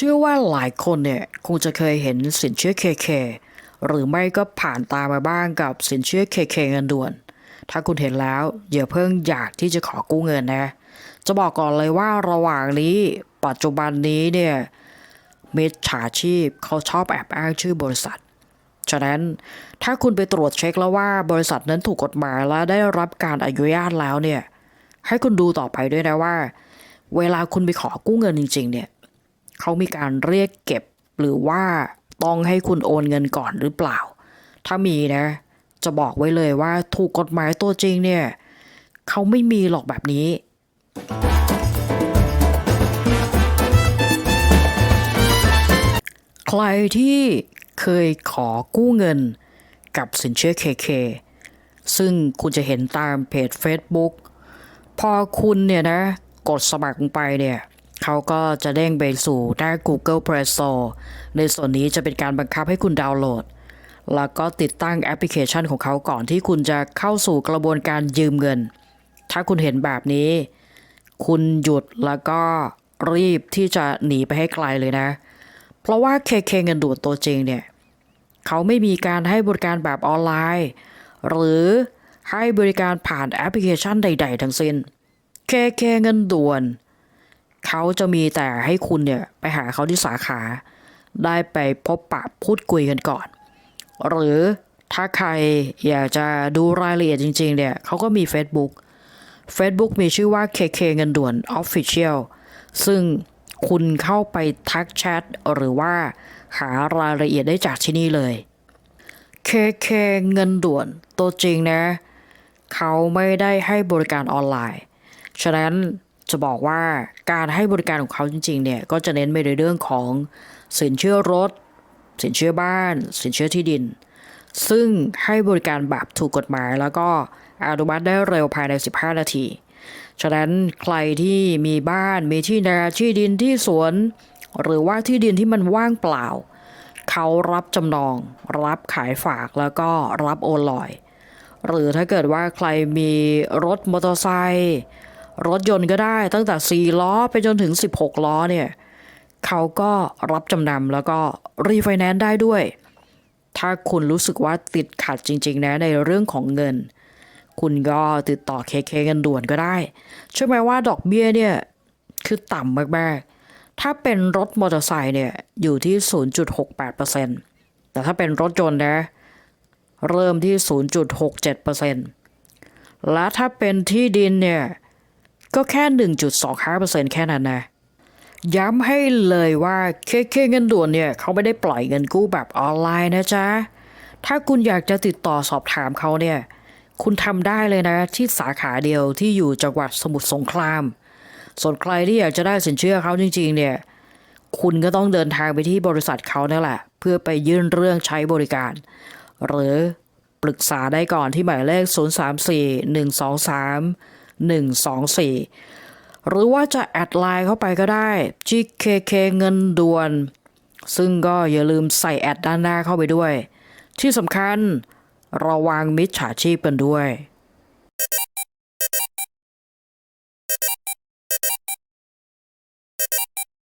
เชื่อว่าหลายคนเนี่ยคงจะเคยเห็นสินเชื่อ KK หรือไม่ก็ผ่านตามาบ้างกับสินเชื่อ KK เงินด่วน ถ้าคุณเห็นแล้วอย่าเพิ่งอยากที่จะขอกู้เงินนะ จะบอกก่อนเลยว่าระหว่างนี้ปัจจุบันนี้เนี่ยมิจฉาชีพเขาชอบแอบอ้างชื่อบริษัท ฉะนั้นถ้าคุณไปตรวจเช็คแล้วว่าบริษัทนั้นถูกกฎหมายและได้รับการอนุญาตแล้วเนี่ยให้คุณดูต่อไปด้วยนะว่า เวลาคุณไปขอกู้เงินจริง ๆ เนี่ย เขามีการเรียกเก็บ หรือว่าต้องให้คุณโอนเงินก่อนหรือเปล่า ถ้ามีนะ จะบอกไว้เลยว่าถูกกฎหมายตัวจริงเนี่ยเขาไม่มีหรอกแบบนี้ใครที่เคยขอกู้เงินกับสินเชื่อ KK ซึ่งคุณจะเห็นตามเพจ Facebook พอคุณเนี่ยนะ กดสมัครลงไปเนี่ย เขาก็จะเด้งไปสู่หน้า Google Play Store ในส่วนนี้จะเป็นการบังคับให้คุณดาวน์โหลด แล้วก็ติดตั้งแอปพลิเคชันของเขาก่อนที่คุณจะเข้าสู่กระบวนการยืมเงิน ถ้าคุณเห็นแบบนี้ คุณหยุดแล้วก็รีบที่จะหนีไปให้ไกลเลยนะ เพราะว่า KK เงินด่วนตัวจริงเนี่ยเขาไม่มีการให้บริการแบบออนไลน์ หรือให้บริการผ่านแอปพลิเคชันใด ๆ ทั้งสิ้น KK เงินด่วน เขาจะมีแต่ให้คุณเนี่ยไปหาเขาที่สาขา ได้ไปพบปะพูดคุยกันก่อน หรือถ้าใครอยากจะดูรายละเอียดจริง ๆ เนี่ยเขาก็มี Facebook Facebook มีชื่อว่า KK เงินด่วน Official ซึ่งคุณเข้าไปทักแชทหรือว่าหารายละเอียดได้จากที่นี่เลย KK เงินด่วนตัวจริงนะ เขาไม่ได้ให้บริการออนไลน์ ฉะนั้น จะบอกว่าการให้บริการของเขาจริงๆเนี่ยก็จะเน้นไปในเรื่องของสินเชื่อรถ สินเชื่อบ้าน สินเชื่อที่ดิน ซึ่งให้บริการแบบถูกกฎหมาย แล้วก็อนุมัติได้เร็วภายใน 15 นาที ฉะนั้นใครที่มีบ้านมีที่นาที่ดินที่สวน หรือว่าที่ดินที่มันว่างเปล่า เขารับจำนอง รับขายฝากแล้วก็รับโอนลอย หรือถ้าเกิดว่าใครมีรถมอเตอร์ไซค์ รถยนต์ก็ได้ตั้งแต่ 4 ล้อไปจนถึง 16 ล้อเนี่ยเขาก็รับจำนำแล้วก็รีไฟแนนซ์ได้ด้วย ถ้าคุณรู้สึกว่าติดขัดจริง ๆ นะในเรื่องของเงิน คุณก็ติดต่อเคเคกันด่วนก็ได้เชื่อไหมว่าดอกเบี้ยเนี่ยคือต่ำมากๆ ถ้าเป็นรถมอเตอร์ไซค์เนี่ยอยู่ที่ 0.68%แต่ถ้าเป็นรถยนต์นะเริ่มที่ 0.67%และถ้าเป็นที่ดินเนี่ย ก็แค่ 1.25%แค่นั้นนะย้ำให้เลยว่าเคเคเงินด่วนเนี่ยเขาไม่ได้ปล่อยเงินกู้แบบออนไลน์นะจ๊ะ ถ้าคุณอยากจะติดต่อสอบถามเขาเนี่ย คุณทำได้เลยนะที่สาขาเดียวที่อยู่จังหวัดสมุทรสงคราม ส่วนใครที่อยากจะได้สินเชื่อเขาจริง ๆ เนี่ย คุณก็ต้องเดินทางไปที่บริษัทเขานั่นแหละ เพื่อไปยื่นเรื่องใช้บริการ หรือปรึกษาได้ก่อนที่หมายเลข 034 123 124 หรือว่าจะแอดไลน์เข้าไปก็ได้ GKK เงินด่วน ซึ่งก็อย่าลืมใส่แอดด้านหน้าเข้าไปด้วย ที่สำคัญระวังมิจฉาชีพกันด้วย